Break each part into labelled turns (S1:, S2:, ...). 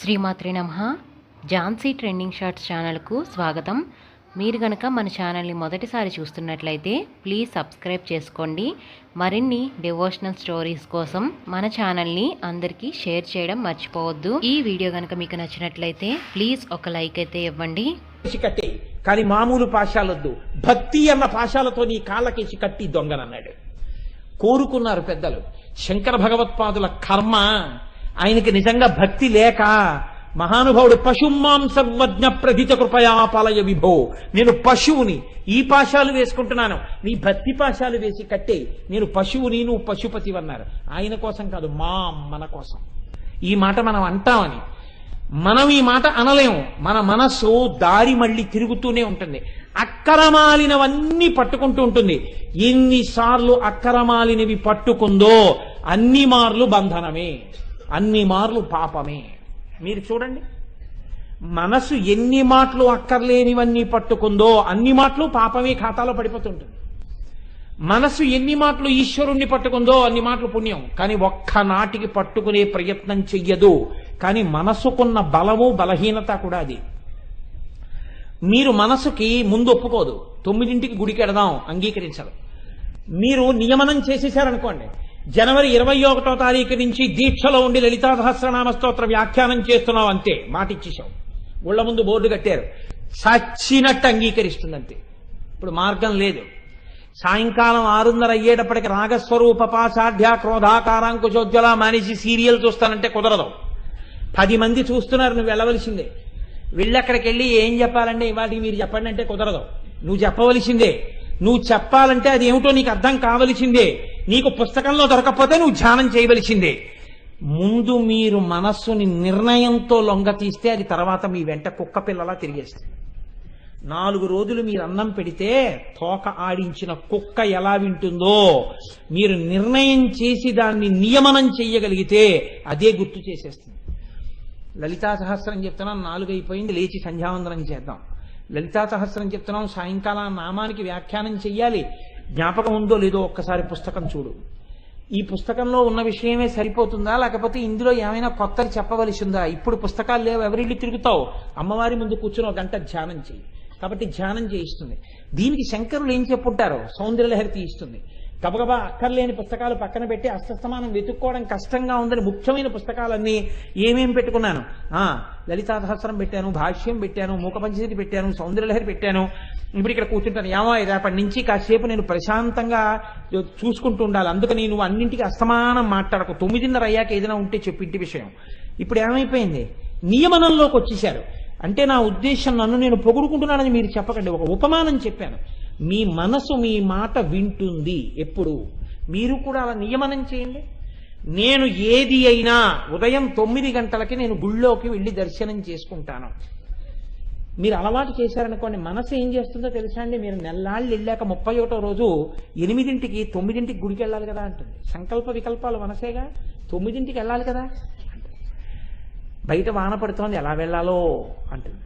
S1: శ్రీమాత్రి నమ. Jhansi trending shorts ఛానల్కు స్వాగతం. మీరు గనక మన ఛానల్ని మొదటిసారి చూస్తున్నట్లయితే ప్లీజ్ సబ్స్క్రైబ్ చేసుకోండి. మరిన్ని డివోషనల్ స్టోరీస్ కోసం మన ఛానల్ని అందరికీ షేర్ చేయడం మర్చిపోవద్దు. ఈ వీడియో గనక మీకు నచ్చినట్లయితే ప్లీజ్ ఒక లైక్ అయితే ఇవ్వండి.
S2: కేసి కట్టే కానీ మామూలు పాశాలొద్దు భక్తి అన్న పాశాలతో నీ కాళ్ళకేసి కట్టి దొంగనన్నాడు. కోరుకున్నారు పెద్దలు శంకర భగవత్పాదుల కర్మ ఆయనకి నిజంగా భక్తి లేక మహానుభావుడు పశుమాం సర్వజ్ఞ ప్రధిత కృపయా పాలయ విభో. నేను పశువుని ఈ పాశాలు వేసుకుంటున్నాను. నీ భక్తి పాశాలు వేసి కట్టే. నేను పశువుని నువ్వు పశుపతి అన్నారు. ఆయన కోసం కాదు మా మన కోసం. ఈ మాట మనం అంటామని. మనం ఈ మాట అనలేము. మన మనస్సు దారి మళ్ళీ తిరుగుతూనే ఉంటుంది. అక్కరమాలినవన్నీ పట్టుకుంటూ ఉంటుంది. ఎన్నిసార్లు అక్కరమాలినవి పట్టుకుందో అన్ని మార్లు బంధనమే. అన్ని మార్లు పాపమే. మీరు చూడండి. మనసు ఎన్ని మాటలు అక్కర్లేనివన్నీ పట్టుకుందో అన్ని మాటలు పాపమే ఖాతాలో పడిపోతుంటుంది. మనసు ఎన్ని మాటలు ఈశ్వరుణ్ణి పట్టుకుందో అన్ని మాటలు పుణ్యం. కానీ ఒక్క నాటికి పట్టుకునే ప్రయత్నం చెయ్యదు. కానీ మనసుకున్న బలము బలహీనత కూడా అది. మీరు మనసుకి ముందు ఒప్పుకోదు. తొమ్మిదింటికి గుడికి ఎడదాం అంగీకరించదు మీరు నియమనం చేసేసారనుకోండి. జనవరి ఇరవై ఒకటో తారీఖు నుంచి దీక్షలో ఉండి లలితా సహస్రనామ స్తోత్ర వ్యాఖ్యానం చేస్తున్నాం అంతే మాట ఇచ్చేశాం గుళ్ళ ముందు బోర్డు కట్టారు. చచ్చినట్టు అంగీకరిస్తుంది అంతే ఇప్పుడు మార్గం లేదు. సాయంకాలం ఆరున్నర అయ్యేటప్పటికి రాగస్వరూప పాసాఢ్య క్రోధాకారాంకుశోజ్వల మానేసి సీరియల్ చూస్తానంటే కుదరదు. పది మంది చూస్తున్నారు నువ్వు వెళ్ళవలసిందే. వెళ్ళక్కడికి వెళ్ళి ఏం చెప్పాలంటే ఇవాటి మీరు చెప్పండి అంటే కుదరదు. నువ్వు చెప్పవలసిందే. నువ్వు చెప్పాలంటే అది ఏమిటో నీకు అర్థం కావలసిందే. నీకు పుస్తకంలో దొరకకపోతే నువ్వు ధ్యానం చేయవలసిందే. ముందు మీరు మనస్సుని నిర్ణయంతో లొంగ తీస్తే అది తర్వాత మీ వెంట కుక్క పిల్లలా తిరిగేస్తుంది. నాలుగు రోజులు మీరు అన్నం పెడితే తోక ఆడించిన కుక్క ఎలా వింటుందో మీరు నిర్ణయం చేసి దాన్ని నియమనం చెయ్యగలిగితే అదే గుర్తు చేసేస్తుంది. లలితా సహస్రం చెప్తున్నాం నాలుగైపోయింది లేచి సంధ్యావందనం చేద్దాం. లలితా సహస్రం చెప్తున్నాం సాయంకాలం నామానికి వ్యాఖ్యానం చెయ్యాలి. జ్ఞాపకం ఉందో లేదో ఒక్కసారి పుస్తకం చూడు. ఈ పుస్తకంలో ఉన్న విషయమే సరిపోతుందా? లేకపోతే ఇందులో ఏమైనా కొత్తది చెప్పవలసి ఉందా ఇప్పుడు పుస్తకాలు లేవు ఎవరిళ్ళు తిరుగుతావు? అమ్మవారి ముందు కూర్చుని ఒక గంట ధ్యానం చేయి. కాబట్టి ధ్యానం చేయిస్తుంది. దీనికి శంకరులు ఏం చెప్పుంటారు? సౌందర్యలహరి తీయిస్తుంది. గబగబా అక్కర్లేని పుస్తకాలు పక్కన పెట్టి అస్తమానం వెతుక్కోవడం కష్టంగా ఉందని ముఖ్యమైన పుస్తకాలన్నీ ఏమేం పెట్టుకున్నాను? ఆ సహస్రం పెట్టాను భాష్యం పెట్టాను మూకపంచతి పెట్టాను సౌందర్యలహరి పెట్టాను. ఇప్పుడు ఇక్కడ కూర్చుంటాను. ఏమో రేపటి నుంచి కాసేపు నేను ప్రశాంతంగా చూసుకుంటూ ఉండాలి. అందుకని నువ్వు అన్నింటికి అస్తమానం మాట్లాడకు. తొమ్మిదిన్నర అయ్యాక ఏదైనా ఉంటే చెప్పు ఇంటి విషయం. ఇప్పుడు ఏమైపోయింది? నియమనంలోకి వచ్చేశారు. అంటే నా ఉద్దేశం నన్ను నేను పొగుడుకుంటున్నానని మీరు చెప్పకండి. ఒక ఉపమానం చెప్పాను. మీ మనసు మీ మాట వింటుంది ఎప్పుడు? మీరు కూడా అలా నియమనం చేయండి. నేను ఏది అయినా ఉదయం తొమ్మిది గంటలకి నేను గుళ్ళోకి వెళ్ళి దర్శనం చేసుకుంటాను. మీరు అలవాటు చేశారనుకోండి మనసు ఏం చేస్తుందో తెలుసా అండి? మీరు నెల్లాళ్ళు వెళ్ళాక ముప్పై ఒకటో రోజు ఎనిమిదింటికి తొమ్మిదింటికి గుడికి వెళ్ళాలి కదా అంటుంది. సంకల్ప వికల్పాలు మనసేగా? తొమ్మిదింటికి వెళ్ళాలి కదా బయట వాన పడుతోంది ఎలా వెళ్ళాలో అంటుంది.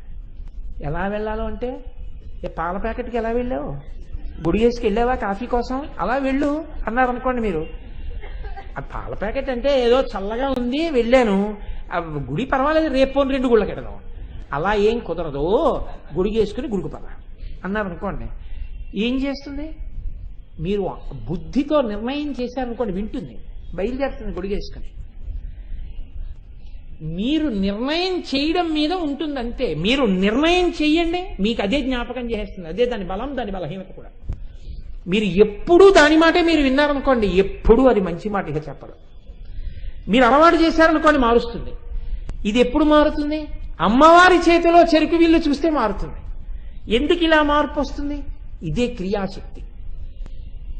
S2: ఎలా వెళ్ళాలో అంటే ఏ పాల ప్యాకెట్కి ఎలా వెళ్ళావు? గుడి వేసుకు వెళ్ళావా కాఫీ కోసం? అలా వెళ్ళు అన్నారు అనుకోండి మీరు. ఆ పాల ప్యాకెట్ అంటే ఏదో చల్లగా ఉంది వెళ్ళాను. గుడి పర్వాలేదు రేపు రెండు గుళ్ళకి వెడదాం అలా ఏం కుదరదు. గుడి వేసుకుని గుడికి పద అన్నారు అనుకోండి ఏం చేస్తుంది? మీరు బుద్ధితో నిర్ణయం చేశారనుకోండి వింటుంది. బయలుదేరుతుంది గుడిగేసుకొని మీరు నిర్ణయం చేయడం మీద ఉంటుంది అంతే మీరు నిర్ణయం చెయ్యండి మీకు అదే జ్ఞాపకం చేస్తుంది అదే దాని బలం దాని బలహీనత కూడా. మీరు ఎప్పుడూ దాని మాటే మీరు విన్నారనుకోండి ఎప్పుడూ అది మంచి మాట ఇక చెప్పరు. మీరు అలవాటు చేశారనుకోండి మారుస్తుంది. ఇది ఎప్పుడు మారుతుంది? అమ్మవారి చేతిలో చెరుకు వీళ్ళు చూస్తే మారుతుంది. ఎందుకు ఇలా మార్పు వస్తుంది? ఇదే క్రియాశక్తి.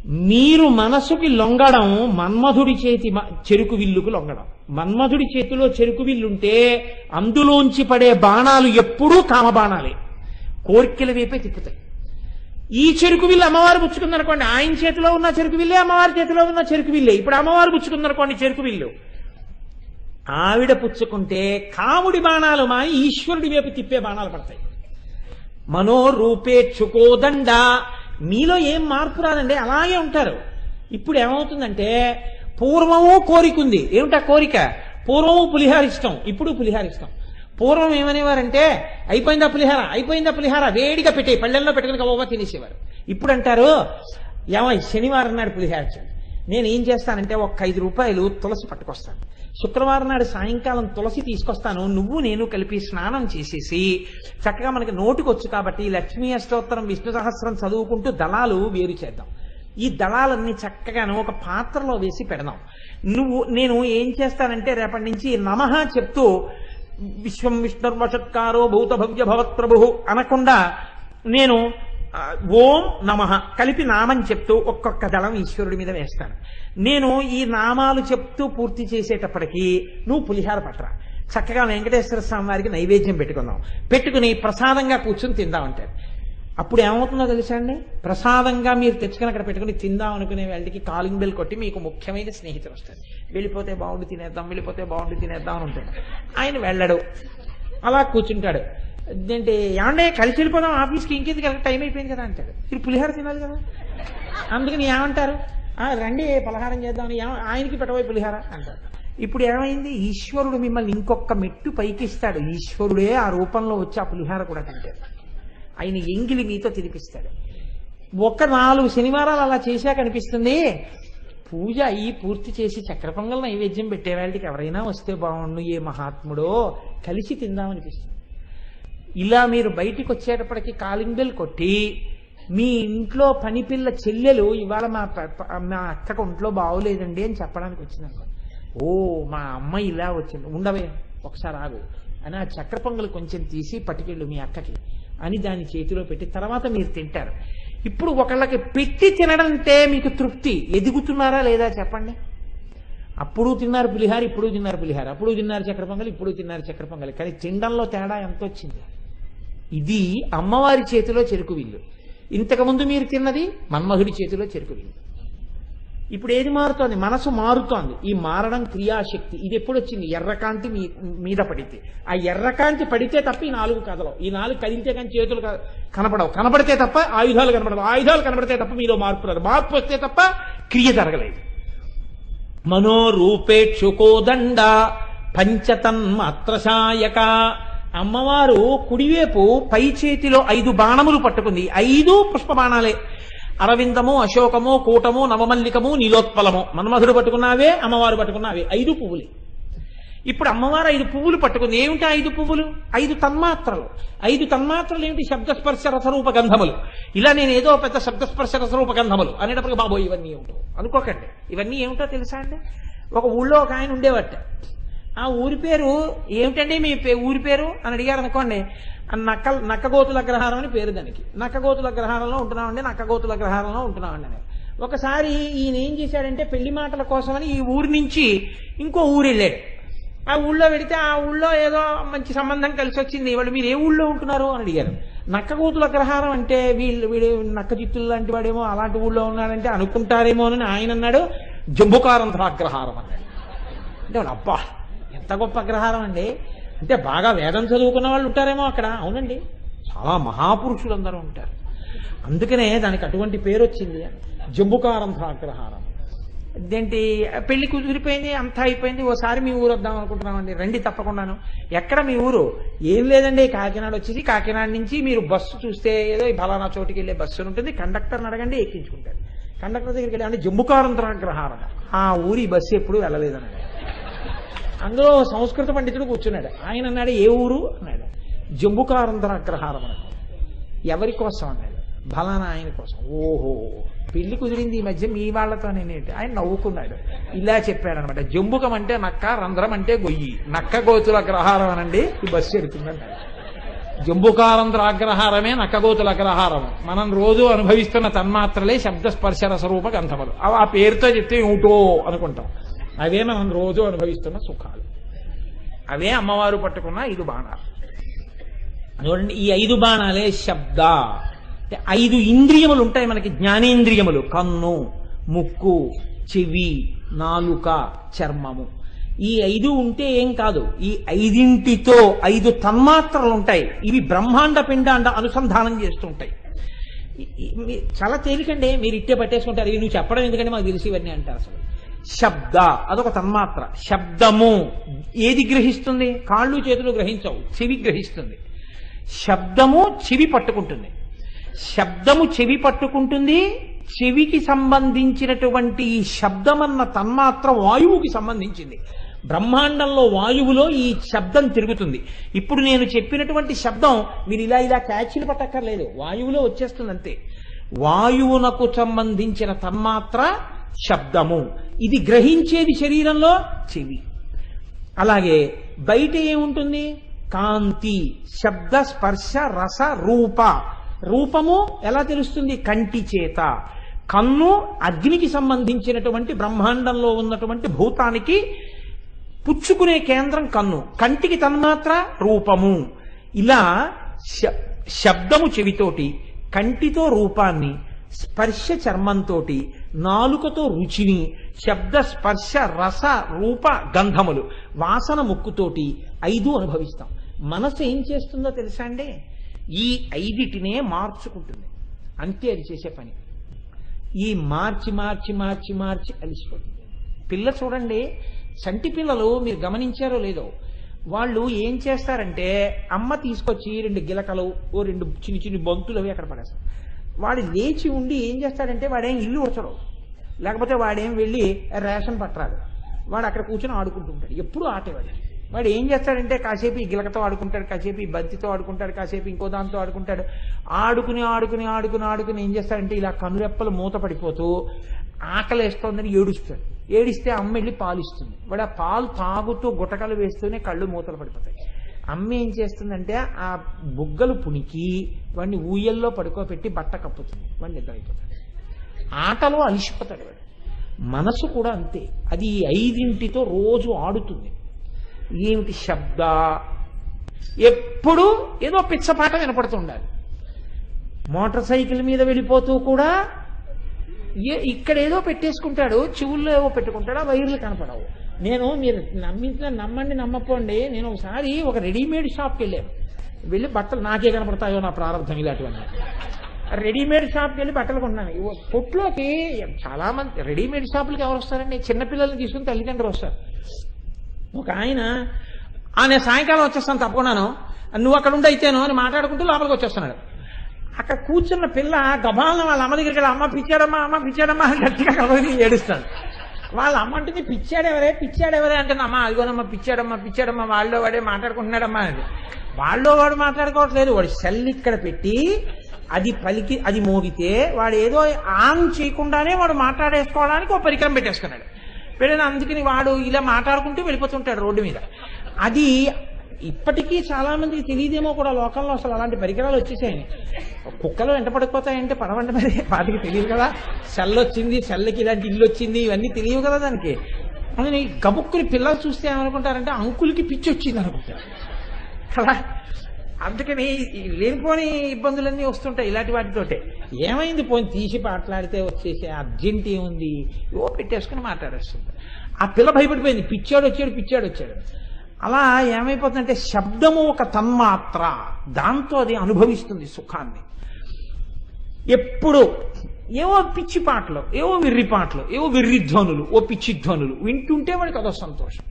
S2: మీరు మనసుకి లొంగడం మన్మధుడి చేతి మ- చెరుకు విల్లుకు లొంగడం. మన్మధుడి చేతిలో చెరుకు విల్లుంటే అందులోంచి పడే బాణాలు ఎప్పుడూ కామబాణాలే. కోరికల వైపే తిప్పుతాయి. ఈ చెరుకు విల్లు అమ్మవారు పుచ్చుకుందనుకోండి ఆయన చేతిలో ఉన్న చెరుకు విల్లే అమ్మవారి చేతిలో ఉన్న చెరుకు విల్లే. ఇప్పుడు అమ్మవారు పుచ్చుకుందనుకోండి చెరుకు విల్లు. ఆవిడ పుచ్చుకుంటే కాముడి బాణాలు మా ఈశ్వరుడి వైపు తిప్పే బాణాలు పడతాయి. మనోరూపేక్షుకోదండ మీలో ఏం మార్పు రాదండి? అలాగే ఉంటారు. ఇప్పుడు ఏమవుతుందంటే పూర్వము కోరిక ఉంది ఏమిటా కోరిక? పూర్వము పులిహార ఇష్టం. ఇప్పుడు పులిహార ఇష్టం. పూర్వం ఏమనేవారంటే అయిపోయిందా పులిహార? అయిపోయిందా పులిహార? వేడిగా పెట్టే పళ్ళెల్లో పెట్టుకుని గబోబా తినేసేవారు. ఇప్పుడు అంటారు ఏమో శనివారం నాడు పులిహార చేయండి. నేను ఏం చేస్తానంటే ఒక ఐదు రూపాయలు తులసి పట్టుకొస్తాను. శుక్రవారం నాడు సాయంకాలం తులసి తీసుకొస్తాను. నువ్వు నేను కలిపి స్నానం చేసేసి చక్కగా మనకి నోటికొచ్చు కాబట్టి లక్ష్మీ అష్టోత్తరం విష్ణు సహస్రం చదువుకుంటూ దళాలు వేరు చేద్దాం. ఈ దళాలన్నీ చక్కగాను ఒక పాత్రలో వేసి పెడదాం. నువ్వు నేను ఏం చేస్తానంటే రేపటి నుంచి నమః చెప్తూ విశ్వం విష్ణుర్వషత్కారో భూత భవ్య భవత్ప్రభు అనకుండా నేను ఓం నమ. కలిపి నామం చెప్తూ ఒక్కొక్క దళం ఈశ్వరుడి మీద వేస్తాను. నేను ఈ నామాలు చెప్తూ పూర్తి చేసేటప్పటికీ నువ్వు పులిహార పట్టరా. చక్కగా వెంకటేశ్వర స్వామి వారికి నైవేద్యం పెట్టుకుందాం. పెట్టుకుని ప్రసాదంగా కూర్చుని తిందామంటారు అప్పుడు ఏమవుతుందో తెలుసా అండి? ప్రసాదంగా మీరు తెచ్చుకుని అక్కడ పెట్టుకుని తిందాం అనుకునే వాళ్ళకి కాలింగ్ బెల్ కొట్టి మీకు ముఖ్యమైన స్నేహితులు వస్తారు. వెళ్ళిపోతే బాగుండి తినేద్దాం వెళ్ళిపోతే బాగుండి తినేద్దాం అని ఉంటాడు ఆయన వెళ్ళడు. అలా కూర్చుంటాడు. ఏంటి ఏమంటే కలిసి వెళ్ళిపోదాం ఆఫీస్కి ఇంకేది కదా టైం అయిపోయింది కదా అంటాడు. మీరు పులిహార తినాలి కదా? అందుకని ఏమంటారు? రండి పలహారం చేద్దామని. ఆయనకి పెట్టబోయి పులిహార అంటారు ఇప్పుడు ఏమైంది? ఈశ్వరుడు మిమ్మల్ని ఇంకొక మెట్టు పైకి ఇస్తాడు ఈశ్వరుడే ఆ రూపంలో వచ్చి ఆ పులిహార కూడా తింటాడు. ఆయన ఎంగిలి మీతో తినిపిస్తాడు. ఒక నాలుగు శనివారాలు అలా చేశాక అనిపిస్తుంది పూజ అయ్యి పూర్తి చేసి చక్ర పొంగల్ నైవేద్యం పెట్టే వాళ్ళకి ఎవరైనా వస్తే బాగుండు ఏ మహాత్ముడో కలిసి తిందామనిపిస్తుంది. ఇలా మీరు బయటికి వచ్చేటప్పటికి కాలింగ్ బెల్ కొట్టి మీ ఇంట్లో పనిపిల్ల చెల్లెలు ఇవాళ మా ప- మా అక్కకు ఒంట్లో బాగోలేదండి అని చెప్పడానికి వచ్చింది ఓ మా అమ్మ ఇలా వచ్చింది ఉండవే ఒకసారి ఆగు అని ఆ చక్ర పొంగలు కొంచెం తీసి పట్టుకెళ్ళు మీ అక్కకి అని దాని చేతిలో పెట్టి తర్వాత మీరు తింటారు. ఇప్పుడు ఒకళ్ళకి పెట్టి తినడం అంటే మీకు తృప్తి ఎదుగుతున్నారా లేదా చెప్పండి. అప్పుడు తిన్నారు పులిహార ఇప్పుడు తిన్నారు పులిహార అప్పుడు తిన్నారు చక్ర పొంగలి ఇప్పుడు తిన్నారు చక్ర పొంగలి కానీ తినడంలో తేడా ఎంత వచ్చింది ఇది అమ్మవారి చేతిలో చెరుకు విల్లు. ఇంతకుముందు మీరు తిన్నది మన్మహుడి చేతిలో చెరుకు విల్లు. ఇప్పుడు ఏది మారుతోంది? మనసు మారుతోంది. ఈ మారడం క్రియాశక్తి. ఇది ఎప్పుడు వచ్చింది? ఎర్రకాంతి మీ మీద పడితే. ఆ ఎర్రకాంతి పడితే తప్ప ఈ నాలుగు కదలవు. ఈ నాలుగు కదిలితే కానీ చేతులు క- కనపడవు. కనపడితే తప్ప ఆయుధాలు కనపడవు. ఆయుధాలు కనపడితే తప్ప మీలో మార్పు రాదు. మార్పు వస్తే తప్ప క్రియ జరగలేదు. మనోరూపేక్షుకోదండ పంచతన్మాత్రశాయక అమ్మవారు కుడివైపు పై చేతిలో ఐదు బాణములు పట్టుకుంది. ఐదు పుష్ప బాణాలే అరవిందము అశోకము కూటము నవమల్లికము నీలోత్పలము. మన్మధుడు పట్టుకున్నావే అమ్మవారు పట్టుకున్నావే. ఐదు పువ్వులే. ఇప్పుడు అమ్మవారు ఐదు పువ్వులు పట్టుకుంది. ఏమిటి ఐదు పువ్వులు? ఐదు తన్మాత్రలు. ఐదు తన్మాత్రలు ఏమిటి? శబ్దస్పర్శ రసరూప గంధములు. ఇలా నేను ఏదో పెద్ద శబ్దస్పర్శ రసరూప గంధములు అనేటప్పటికి బాబో ఇవన్నీ ఏమిటో. అనుకోకండి. ఇవన్నీ ఏమిటో తెలుసా అండి? ఒక ఊళ్ళో ఒక ఆయన ఉండేవట. ఆ ఊరి పేరు ఏమిటండి మీ పే- ఊరి పేరు? అని అడిగారు అనుకోండి. ఆ నక్క నక్కగోతుల గ్రహారం అని పేరు దానికి. నక్కగోతుల గ్రహారంలో ఉంటున్నామండి నక్కగోతుల గ్రహారంలో ఉంటున్నామండి అని. ఒకసారి ఈయన ఏం చేశాడంటే పెళ్ళి మాటల కోసమని ఈ ఊరి నుంచి ఇంకో ఊరు వెళ్ళాడు. ఆ ఊళ్ళో వెడితే ఆ ఊళ్ళో ఏదో మంచి సంబంధం కలిసి వచ్చింది. వాళ్ళు మీరు ఏ ఊళ్ళో ఉంటున్నారు? అని అడిగారు. నక్కగోతుల అగ్రహారం అంటే వీళ్ళు వీడు నక్క జిత్తులు లాంటి వాడేమో అలాంటి ఊళ్ళో ఉన్నాడంటే అనుకుంటారేమో అని ఆయన అన్నాడు. జంబుకారంధ్ర అగ్రహారం అన్నాడు. అంటే అబ్బా ఎంత గొప్ప అగ్రహారం అండి? అంటే బాగా వేదం చదువుకున్న వాళ్ళు ఉంటారేమో అక్కడ. అవునండి. చాలా మహాపురుషులు అందరూ ఉంటారు. అందుకనే దానికి అటువంటి పేరు వచ్చింది. జంబుకారంధ్ర అగ్రహారం ఇదేంటి? పెళ్ళి కుదిరిపోయింది అంతా అయిపోయింది. ఓసారి మీ ఊరు వద్దాం అనుకుంటున్నామండి. రండి తప్పకుండాను. ఎక్కడ మీ ఊరు? ఏం లేదండి. కాకినాడ వచ్చేసి కాకినాడ నుంచి మీరు బస్సు చూస్తే ఏదో ఫలానా చోటుకి వెళ్ళే బస్సు ఉంటుంది. కండక్టర్ని అడగండి ఎక్కించుకుంటారు. కండక్టర్ దగ్గరికి వెళ్ళి అంటే జంబుకారంధ్ర అగ్రహారం ఆ ఊరి బస్సు ఎప్పుడు వెళ్ళలేదన్నాడు అందులో సంస్కృత పండితుడు కూర్చున్నాడు. ఆయన అన్నాడు ఏ ఊరు? అన్నాడు. జంబుకారంధ్ర అగ్రహారం అన్నాడు. ఎవరి కోసం? అన్నాడు. బలానా ఆయన కోసం. ఓహో పెళ్ళి కుదిరింది ఈ మధ్య మీ వాళ్ళతో నేనేంటి? ఆయన నవ్వుకున్నాడు. ఇలా చెప్పాడనమాట. జంబుకం అంటే నక్క రంధ్రం అంటే గొయ్యి. నక్క గోతుల అగ్రహారం అనండి ఈ బస్సు ఎడుతుందన్నాడు జంబుకారంధ్ర అగ్రహారమే నక్కగోతుల అగ్రహారం మనం రోజు అనుభవిస్తున్న తన్మాత్రలే శబ్ద స్పర్శ రసరూప గంధములు. అవి ఆ పేరుతో చెప్తే ఏమిటో అనుకుంటాం. అవే మనం రోజు అనుభవిస్తున్న సుఖాలు. అవే అమ్మవారు పట్టుకున్న ఐదు బాణాలు. చూడండి ఈ ఐదు బాణాలే శబ్ద. అంటే ఐదు ఇంద్రియములు ఉంటాయి మనకి. జ్ఞానేంద్రియములు. కన్ను ముక్కు చెవి నాలుక చర్మము. ఈ ఐదు ఉంటే ఏం కాదు. ఈ ఐదింటితో ఐదు తన్మాత్రలు ఉంటాయి. ఇవి బ్రహ్మాండ పిండాండ అనుసంధానం చేస్తుంటాయి. చాలా తేలికండి. మీరు ఇట్టే పట్టేసుకుంటారు. ఇవి నువ్వు చెప్పడం ఎందుకంటే మాకు తెలిసి ఇవన్నీ అంటారు అసలు. శబ్ద. అదొక తన్మాత్ర. శబ్దము. ఏది గ్రహిస్తుంది? కాళ్ళు చేతులు గ్రహించవు. చెవి గ్రహిస్తుంది. శబ్దము చెవి పట్టుకుంటుంది. శబ్దము చెవి పట్టుకుంటుంది. చెవికి సంబంధించినటువంటి ఈ శబ్దమన్న తన్మాత్ర వాయువుకి సంబంధించింది. బ్రహ్మాండంలో వాయువులో ఈ శబ్దం తిరుగుతుంది. ఇప్పుడు నేను చెప్పినటువంటి శబ్దం మీరు ఇలా ఇలా క్యాచ్లు పట్టక్కర్లేదు. వాయువులో వచ్చేస్తుంది అంతే వాయువునకు సంబంధించిన తన్మాత్ర శబ్దము. ఇది గ్రహించేది శరీరంలో చెవి. అలాగే బయట ఏముంటుంది? కాంతి శబ్ద స్పర్శ రస రూప. రూపము ఎలా తెలుస్తుంది? కంటి చేత. కన్ను అగ్నికి సంబంధించినటువంటి బ్రహ్మాండంలో ఉన్నటువంటి భూతానికి పుచ్చుకునే కేంద్రం కన్ను. కంటికి తన్మాత్ర రూపము. ఇలా శబ్దము చెవితోటి కంటితో రూపాన్ని స్పర్శ చర్మంతో నాలుకతో రుచిని శబ్ద స్పర్శ రస రూప గంధములు వాసన ముక్కుతోటి ఐదు అనుభవిస్తాం. మనసు ఏం చేస్తుందో తెలుసా అండి? ఈ ఐదిటినే మార్చుకుంటుంది. అంతే అది చేసే పని. ఈ మార్చి మార్చి మార్చి మార్చి అలిసిపోతుంది. పిల్ల చూడండి చంటి పిల్లలు మీరు గమనించారో లేదో వాళ్ళు ఏం చేస్తారంటే అమ్మ తీసుకొచ్చి రెండు గిలకలు ఓ రెండు చిన్ని చిన్ని బంతులు అవి అక్కడ పడేస్తారు. వాడు లేచి ఉండి ఏం చేస్తాడంటే వాడేం ఇల్లు వచ్చడు లేకపోతే వాడేం వెళ్ళి రేషన్ పట్టరాడు వాడు అక్కడ కూర్చొని ఆడుకుంటుంటాడు. ఎప్పుడు ఆటేవాడు. వాడు ఏం చేస్తాడంటే కాసేపు ఈ గిలకతో ఆడుకుంటాడు కాసేపు ఈ బంతితో ఆడుకుంటాడు కాసేపు ఇంకో దాంతో ఆడుకుంటాడు. ఆడుకుని ఆడుకుని ఆడుకుని ఆడుకుని ఏం చేస్తాడంటే ఇలా కనురెప్పలు మూత పడిపోతూ ఆకలి వేస్తోందని ఏడుస్తాడు. ఏడిస్తే అమ్మ వెళ్ళి పాలిస్తుంది. వాడు ఆ పాలు తాగుతూ గుటకలు వేస్తూనే కళ్ళు మూతలు పడిపోతాయి. అమ్మ ఏం చేస్తుందంటే ఆ బుగ్గలు పుణికి వాడిని ఊయల్లో పడుకోబెట్టి బట్ట కప్పుతుంది. వాడిని నిద్రైపోతాడు. ఆటలో అలిసిపోతాడు వాడు. మనసు కూడా అంతే. అది ఐదింటితో రోజు ఆడుతుంది. ఏమిటి శబ్ద? ఎప్పుడు ఏదో పిచ్చపాట వినపడుతుండాలి మోటార్ సైకిల్ మీద వెళ్ళిపోతూ కూడా ఏ ఇక్కడ ఏదో పెట్టేసుకుంటాడు చెవుల్లో ఏవో పెట్టుకుంటాడు ఆ వైర్లు కనపడవు. నేను మీరు నమ్మించిన నమ్మండి నమ్మపోండి నేను ఒకసారి ఒక రెడీమేడ్ షాప్కి వెళ్ళాను. వెళ్ళి బట్టలు నాకే కనపడతాయో నా ప్రారంభం ఇలాంటివన్నీ. రెడీమేడ్ షాప్కి వెళ్ళి బట్టలు కొన్నాను. ఇవ్వ కొట్లోకి చాలా మంది రెడీమేడ్ షాపులకి ఎవరు వస్తారండి? చిన్నపిల్లల్ని తీసుకుని తల్లిదండ్రులు వస్తారు. ఒక ఆయన నేను సాయంకాలం వచ్చేస్తాను తప్పకున్నాను నువ్వు అక్కడ ఉండి అయితేను అని మాట్లాడుకుంటూ లోపలికి వచ్చేస్తున్నాడు. అక్కడ కూర్చున్న పిల్ల గబాలను వాళ్ళ అమ్మ దగ్గరికి వెళ్ళి అమ్మ పిచ్చాడమ్మా అమ్మ పిచ్చాడమ్మా అని గట్టిగా కబడి ఏడుస్తాడు. వాళ్ళ అమ్మ అంటుంది పిచ్చాడెవరే పిచ్చాడెవరే అంటే అమ్మ అదిగోనమ్మా పిచ్చాడమ్మా పిచ్చాడమ్మా వాళ్ళో వాడే మాట్లాడుకుంటున్నాడమ్మా అది వాళ్ళో వాడు మాట్లాడుకోవట్లేదు వాడు సెల్ ఇక్కడ పెట్టి అది పలికి అది మోగితే వాడు ఏదో ఆన్ చేయకుండానే వాడు మాట్లాడేసుకోవడానికి ఒక పరికరం పెట్టేసుకున్నాడు. పెట్టిన అందుకని వాడు ఇలా మాట్లాడుకుంటూ వెళ్ళిపోతుంటాడు రోడ్డు మీద. అది ఇప్పటికీ చాలా మందికి తెలియదేమో కూడా లోకంలో అసలు అలాంటి పరికరాలు వచ్చేసాయి కుక్కలు వెంట పడిపోతాయంటే పడవండి మరి వాటికి తెలియదు కదా. సెల్ వచ్చింది సెల్లకి ఇలాంటి ఇల్లు వచ్చింది ఇవన్నీ తెలియవు కదా దానికి. అందుకని గబుక్కుని పిల్లలు చూస్తే ఏమనుకుంటారంటే అంకులకి పిచ్చి వచ్చింది అనుకుంటారు. కదా? అందుకని లేనిపోని ఇబ్బందులన్నీ వస్తుంటాయి ఇలాంటి వాటితోటే. ఏమైంది పోయి తీసి మాట్లాడితే వచ్చేసి అర్జెంట్ ఏముంది? ఓ పెట్టేసుకుని మాట్లాడేస్తుంది. ఆ పిల్ల భయపడిపోయింది. పిచ్చాడు వచ్చాడు పిచ్చాడు వచ్చాడు. అలా ఏమైపోతుందంటే శబ్దము ఒక తన్మాత్ర. దాంతో అది అనుభవిస్తుంది సుఖాన్ని. ఎప్పుడు ఏవో పిచ్చి పాటలు ఏవో విర్రి పాటలు ఏవో విర్రి ధ్వనులు ఓ పిచ్చి ధ్వనులు వింటుంటే వాడికి అదో సంతోషం.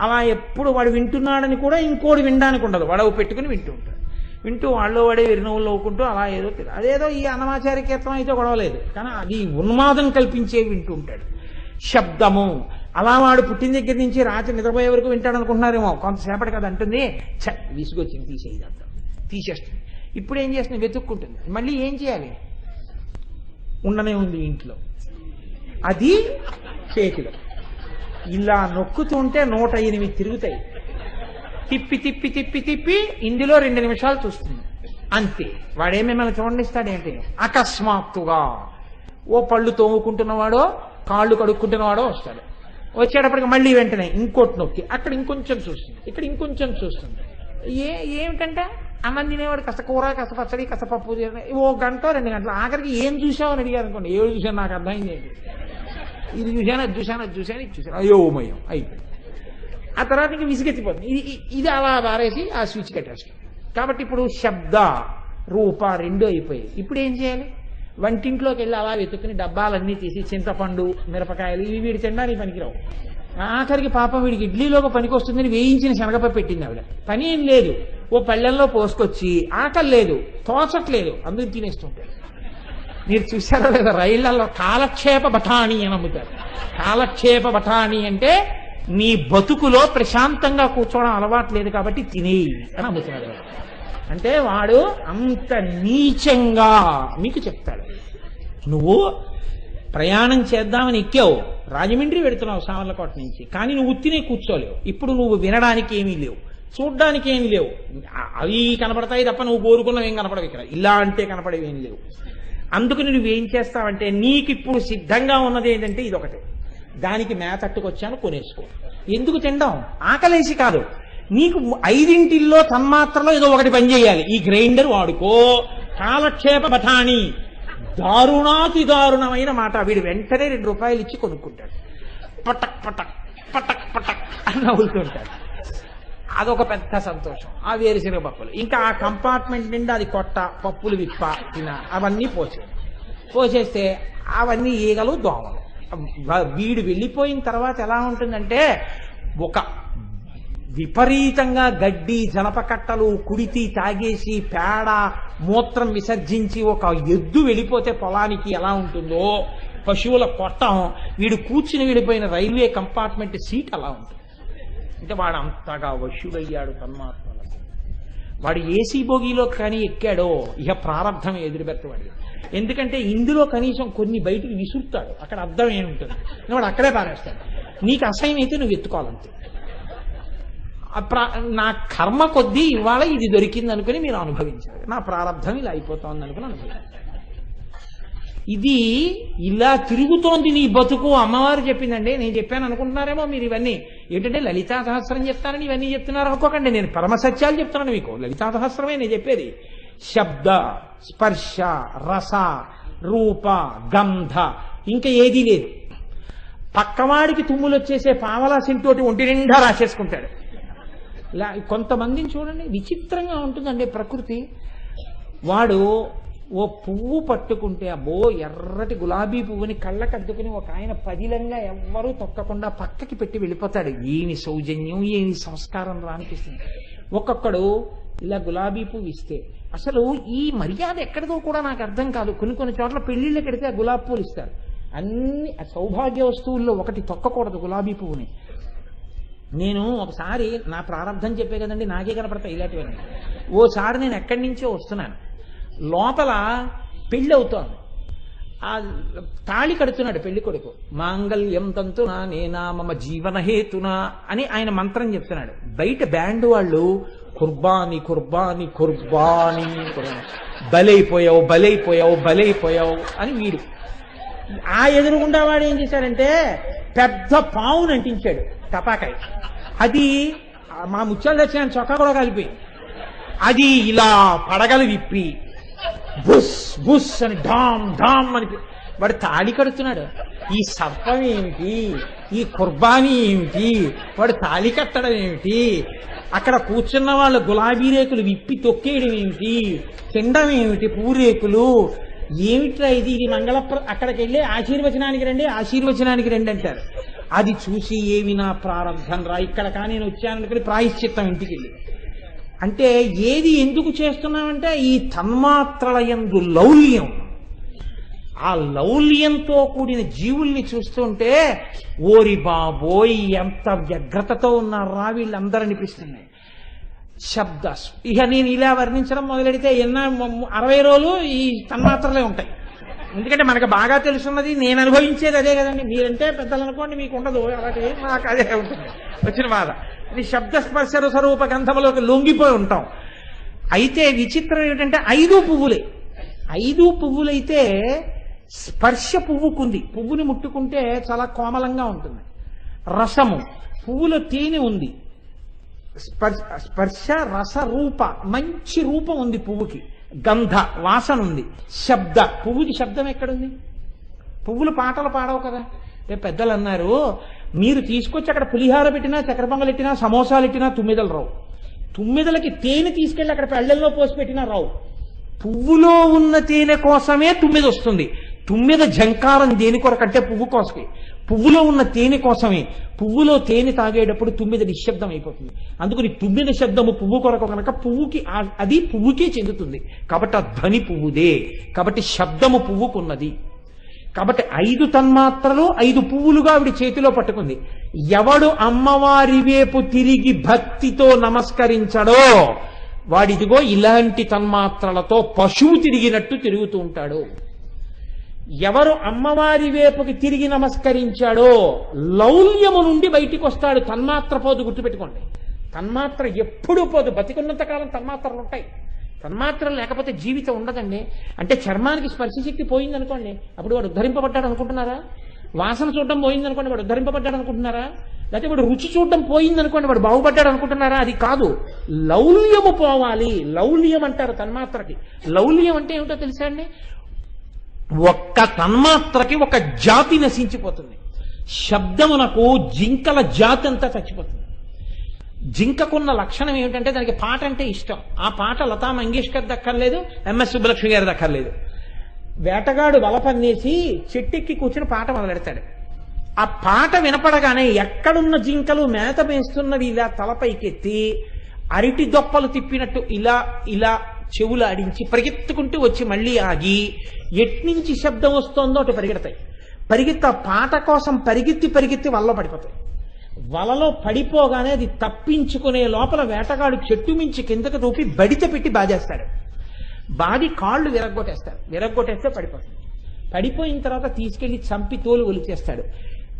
S2: అలా ఎప్పుడు వాడు వింటున్నాడని కూడా ఇంకోటి వినడానికి ఉండదు. వాడు పెట్టుకుని వింటూ ఉంటాడు. వింటూ వాళ్ళు వాడే విరినవులు నవ్వుకుంటూ అలా ఏదో అదేదో ఈ అనమాచార కీర్తనం అయితే గొడవలేదు కానీ అది ఉన్మాదం కల్పించే వింటూ ఉంటాడు. శబ్దము అలా వాడు పుట్టిన దగ్గర నుంచి రాత్రి నిద్రపోయే వరకు వింటాడు అనుకుంటున్నారేమో కొంతసేపటి కదా అంటుంది. ఛ విసుగొచ్చింది తీసేయదంతా. తీసేస్తుంది. ఇప్పుడు ఏం చేస్తుంది? వెతుక్కుంటుంది. మళ్ళీ ఏం చేయాలి? ఉండనే ఉంది ఇంట్లో. అది చేతిలో. ఇలా నొక్కుతుంటే నూట ఎనిమిది తిరుగుతాయి. తిప్పి తిప్పి తిప్పి తిప్పి ఇందులో రెండు నిమిషాలు చూస్తుంది. అంతే. వాడేమి మిమ్మల్ని చూడండిస్తాడేంటి అకస్మాత్తుగా. ఓ పళ్ళు తోముకుంటున్నవాడో కాళ్ళు కడుక్కుంటున్నవాడో వస్తాడు. వచ్చేటప్పటికి మళ్ళీ వెంటనే ఇంకోటి నొక్కి. అక్కడ ఇంకొంచెం చూస్తుంది. ఇక్కడ ఇంకొంచెం చూస్తుంది. ఏ ఏమిటంటే అన్నం తినేవాడు కస కూర కస పచ్చడి కస పప్పు ఓ గంట రెండు గంటలు. ఆఖరికి ఏం చూసావు అని అడిగారు అనుకోండి. ఏడు చూసాను నాకు అర్థమైంది ఇది చూశాను? అది చూశాను? అది చూశాను? ఇది చూశాను? అయోమయం. అయిపోయింది. ఆ తర్వాత ఇంకా విసిగెత్తిపోతుంది. ఇది ఇది- ఇది అలా బారేసి ఆ స్విచ్ కట్టేస్తాం. కాబట్టి ఇప్పుడు శబ్ద రూప రెండు అయిపోయాయి. ఇప్పుడు ఏం చేయాలి? వంటింట్లోకి వెళ్ళి అలా వెతుక్కుని డబ్బాలన్నీ తీసి చింతపండు మిరపకాయలు ఇవి వీడి తినడానికి పనికిరావు. ఆఖరికి పాపం వీడికి ఇడ్లీలోకి పనికొస్తుందని వేయించిన శనగపప్పు పెట్టింది ఆవిడ. పని ఏం లేదు. ఓ పళ్ళెల్లో పోసుకొచ్చి ఆకలి లేదు తోచట్లేదు అందరూ తినేస్తుంటారు మీరు చూసారో లేదా రైళ్ళలో కాలక్షేప బఠాణి అని అమ్ముతారు. కాలక్షేప బఠాణి అంటే నీ బతుకులో ప్రశాంతంగా కూర్చోవడం అలవాటు లేదు కాబట్టి తినేయి అని అమ్ముతున్నారు. అంటే వాడు అంత నీచంగా మీకు చెప్తాడు. నువ్వు ప్రయాణం చేద్దామని ఎక్కావు. రాజమండ్రి పెడుతున్నావు సామర్లకోట నుంచి. కానీ నువ్వు ఉత్తినే కూర్చోలేవు. ఇప్పుడు నువ్వు వినడానికి ఏమీ లేవు. చూడ్డానికి ఏమీ లేవు. అవి కనపడతాయి తప్ప నువ్వు కోరుకున్నవి ఏం కనపడవు ఇక్కడ. ఇలా అంటే కనపడేవి ఏం లేవు. అందుకని నువ్వేం చేస్తావంటే నీకు ఇప్పుడు సిద్ధంగా ఉన్నది ఏంటంటే ఇది ఒకటి దానికి మేతట్టుకొచ్చాను కొనేసుకో. ఎందుకు తినడం ఆకలేసి కాదు. నీకు ఐదింటిల్లో తన్మాత్రలో ఏదో ఒకటి పనిచేయాలి ఈ గ్రైండర్ వాడుకో. కాలక్షేప బఠాణి దారుణాతి దారుణమైన మాట. వీడు వెంటనే రెండు రూపాయలు ఇచ్చి కొనుక్కుంటాడు. పటక్ పటక్ పటక్ పటక్ అని నవ్వుతుంటాడు. అదొక పెద్ద సంతోషం. ఆ వేరుశనగ పప్పులు. ఇంకా ఆ కంపార్ట్మెంట్ నిండా అది కొట్ట పప్పులు విప్ప తిన అవన్నీ పోసే పోసేస్తే అవన్నీ ఈగలు దోమలు. వీడు వెళ్ళిపోయిన తర్వాత ఎలా ఉంటుందంటే ఒక విపరీతంగా గడ్డి జనపకట్టలు కుడితి తాగేసి పేడ మూత్రం విసర్జించి ఒక ఎద్దు వెళ్ళిపోతే పొలానికి ఎలా ఉంటుందో పశువుల కొట్టం వీడు కూర్చుని వెళ్ళిపోయిన రైల్వే కంపార్ట్మెంట్ సీట్ అలా ఉంటుంది. అంటే వాడు అంతగా వశుడయ్యాడు తన్మాత్మలకు వాడు ఏసీ బోగిలో కానీ ఎక్కాడో ఇక ప్రారంభం ఎదురుపెట్టవాడు ఎందుకంటే ఇందులో కనీసం కొన్ని బయటికి విసురుతాడు. అక్కడ అర్థం ఏముంటుంది? వాడు అక్కడే పారేస్తాడు. నీకు అసహ్యం అయితే నువ్వు ఎత్తుకోవాలంతే. నా కర్మ కొద్దీ ఇవాళ ఇది దొరికింది అనుకుని మీరు అనుభవించారు. నా ప్రారంభం ఇలా అయిపోతోంది అనుకుని అనుభవించారు. ఇది ఇలా తిరుగుతోంది నీ బతుకు అమ్మవారు చెప్పిందండి. నేను చెప్పాను అనుకుంటున్నారేమో మీరు ఇవన్నీ. ఏంటంటే లలితా సహస్రం చెప్తానని ఇవన్నీ చెప్తున్నారు అనుకోకండి. నేను పరమ సత్యాలు చెప్తున్నాను మీకు. లలితా సహస్రమే నేను చెప్పేది. శబ్ద స్పర్శ రస రూప గంధ ఇంకా ఏదీ లేదు. పక్కవాడికి తుమ్ములు వచ్చేసే పావలా సింటోటి ఒంటి నిండా రాసేసుకుంటాడు. కొంతమందిని చూడండి విచిత్రంగా ఉంటుందండి ప్రకృతి. వాడు ఓ పువ్వు పట్టుకుంటే అబ్బో ఎర్రటి గులాబీ పువ్వుని కళ్ళకు అద్దుకుని ఒక ఆయన పదిలంగా ఎవ్వరూ తొక్కకుండా పక్కకి పెట్టి వెళ్ళిపోతాడు. ఏమి సౌజన్యం ఏమి సంస్కారం రా అనిపిస్తుంది. ఒక్కొక్కడు ఇలా గులాబీ పువ్వు ఇస్తే అసలు ఈ మర్యాద ఎక్కడిదో కూడా నాకు అర్థం కాదు. కొన్ని కొన్ని చోట్ల పెళ్ళిళ్ళకి కడితే ఆ గులాబీ పూలు ఇస్తారు. అన్ని సౌభాగ్య వస్తువుల్లో ఒకటి తొక్కకూడదు గులాబీ పువ్వుని. నేను ఒకసారి నా ప్రారంభం చెప్పే కదండి నాకే కనపడతాయి ఇలాంటివన్నీ. ఓసారి నేను ఎక్కడి నుంచో వస్తున్నాను. లోపల పెళ్ళి అవుతోంది. ఆ తాళి కడుతున్నాడు పెళ్ళి కొడుకు. మాంగళ్యం తంతున నేనా మమ జీవనహేతునా అని ఆయన మంత్రం చెప్తున్నాడు. బయట బ్యాండ్ వాళ్ళు కుర్బాని కుర్బాని కుర్బాని కుర్బాని. బలైపోయావు బలైపోయావు బలైపోయావు అని వీడు. ఆ ఎదురుగుండా వాడు ఏం చేశాడంటే పెద్ద పావును అంటించాడు. టపాకాయ. అది మా ముత్యాలు ఆయన చొక్కా కూడా కలిపోయింది అది ఇలా పడగలు విప్పి బుస్ బుస్ అని ఢామ్ ఢామ్ అని వాడు తాళి కడుతున్నాడు. ఈ సర్పం ఏమిటి? ఈ కుర్బానీ ఏమిటి? వాడు తాళి కట్టడం ఏమిటి? అక్కడ కూర్చున్న వాళ్ళు గులాబీ రేకులు విప్పి తొక్కేయడం ఏమిటి? తినడం ఏమిటి? పూరేకులు. ఏమిట్రా ఇది? ఇది మంగళప్ర అక్కడికి వెళ్ళి ఆశీర్వచనానికి రండి ఆశీర్వచనానికి రండి అంటారు. అది చూసి ఏమి నా ప్రారంభం రా? ఇక్కడ కానీ నేను వచ్చాననుకుని ప్రాయశ్చిత్తం ఇంటికి వెళ్ళి అంటే ఏది ఎందుకు చేస్తున్నామంటే ఈ తన్మాత్రల యందు లౌల్యం. ఆ లౌల్యంతో కూడిన జీవుల్ని చూస్తుంటే ఓరి బాబోయ్ ఎంత వ్యగ్రతతో ఉన్నారా వీళ్ళందరూ అనిపిస్తుంది శబ్ద ఇక నేను ఇలా వర్ణించడం మొదలెడితే ఎన్న అరవై రోజులు ఈ తన్మాత్రలే ఉంటాయి. ఎందుకంటే మనకు బాగా తెలుసున్నది నేను అనుభవించేది అదే కదండి. మీరంటే పెద్దలు అనుకోండి మీకు ఉండదు అలాంటి నాకు అదే ఉంటుంది. వచ్చిన బాధ. ఇది శబ్ద స్పర్శ రూప గంధములోకి లొంగిపోయి ఉంటాం. అయితే విచిత్రం ఏమిటంటే ఐదు పువ్వులే. ఐదు పువ్వులైతే స్పర్శ పువ్వుకుంది. పువ్వుని ముట్టుకుంటే చాలా కోమలంగా ఉంటుంది. రసము. పువ్వులో తేనె ఉంది. స్పర్శ స్పర్శ రస రూప మంచి రూపం ఉంది పువ్వుకి. గంధ వాసన ఉంది శబ్ద. పువ్వుకి శబ్దం ఎక్కడుంది? పువ్వులు పాటలు పాడవు కదా. అంటే పెద్దలు అన్నారు మీరు తీసుకొచ్చి అక్కడ పులిహార పెట్టినా చక్కెర పొంగలు పెట్టినా సమోసాలు పెట్టినా తుమ్మిదలు రావు. తుమ్మిదలకి తేనె తీసుకెళ్ళి అక్కడ పెళ్ళల్లో పోసి పెట్టినా రావు. పువ్వులో ఉన్న తేనె కోసమే తుమ్మిది వస్తుంది తుమ్మిద జంకారం దేని కొరకంటే పువ్వు కోసమే. పువ్వులో ఉన్న తేనె కోసమే. పువ్వులో తేనె తాగేటప్పుడు తుమ్మిద నిశ్శబ్దం అయిపోతుంది. అందుకని తుమ్మిద శబ్దము పువ్వు కొరకు కనుక పువ్వుకి అది పువ్వుకే చెందుతుంది. కాబట్టి ఆ ధ్వని పువ్వుదే. కాబట్టి శబ్దము పువ్వుకున్నది. కాబట్టి ఐదు తన్మాత్రలు ఐదు పువ్వులుగా ఆవిడ చేతిలో పట్టుకుంది. ఎవడు అమ్మవారి వైపు తిరిగి భక్తితో నమస్కరించడో వాడిదిగో ఇలాంటి తన్మాత్రలతో పశువు తిరిగినట్టు తిరుగుతూ ఉంటాడు. ఎవరు అమ్మవారి వేపుకి తిరిగి నమస్కరించాడో లౌల్యము నుండి బయటికి వస్తాడు తన్మాత్ర పోదు గుర్తుపెట్టుకోండి. తన్మాత్ర ఎప్పుడూ పోదు. బతికున్నంత కాలం తన్మాత్రలు ఉంటాయి. తన్మాత్రలు లేకపోతే జీవితం ఉండదండి. అంటే చర్మానికి స్పర్శశక్తి పోయింది అనుకోండి అప్పుడు వాడు ఉద్ధరింపబడ్డాడు అనుకుంటున్నారా? వాసన చూడడం పోయింది అనుకోండి వాడు ఉద్ధరింపబడ్డాడు అనుకుంటున్నారా? లేకపోతే వాడు రుచి చూడడం పోయింది అనుకోండి వాడు బాగుపడ్డాడు అనుకుంటున్నారా? అది కాదు. లౌల్యము పోవాలి. లౌల్యం అంటారు తన్మాత్రకి. లౌల్యం అంటే ఏమిటో తెలుసా అండి? ఒక్క తన్మాత్రకి ఒక జాతి నశించిపోతుంది. శబ్దమునకు జింకల జాతి అంతా చచ్చిపోతుంది. జింకకున్న లక్షణం ఏమిటంటే దానికి పాట అంటే ఇష్టం. ఆ పాట లతా మంగేష్కర్ దక్కర్లేదు ఎంఎస్ సుబ్బలక్ష్మి గారి దక్కర్లేదు. వేటగాడు వలపన్నేసి చెట్టెక్కి కూర్చుని పాట మొదలెడతాడు. ఆ పాట వినపడగానే ఎక్కడున్న జింకలు మేత మేస్తున్నవి ఇలా తలపైకెత్తి అరటి దొప్పలు తిప్పినట్టు ఇలా ఇలా చెవులు ఆడించి పరిగెత్తుకుంటూ వచ్చి మళ్ళీ ఆగి ఎట్నుంచి శబ్దం వస్తోందో అటు పరిగెడతాయి. పరిగెత్త పాట కోసం పరిగెత్తి పరిగెత్తి వల్ల పడిపోతాయి. వలలో పడిపోగానే అది తప్పించుకునే లోపల వేటగాడు చెట్టు మించి కిందకు దూపి బడిత పెట్టి బాధేస్తాడు. బాది కాళ్ళు విరగ్గొట్టేస్తాడు విరగ్గొట్టేస్తే పడిపోతుంది పడిపోయిన తర్వాత తీసుకెళ్ళి చంపి తోలు ఒలిచేస్తాడు.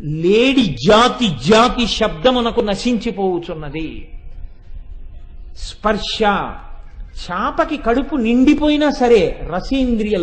S2: లేడి జాతి జాతి శబ్దమునకు నశించిపోవుచున్నది. స్పర్శ చాపకి కడుపు నిండిపోయినా సరే రసేంద్రియ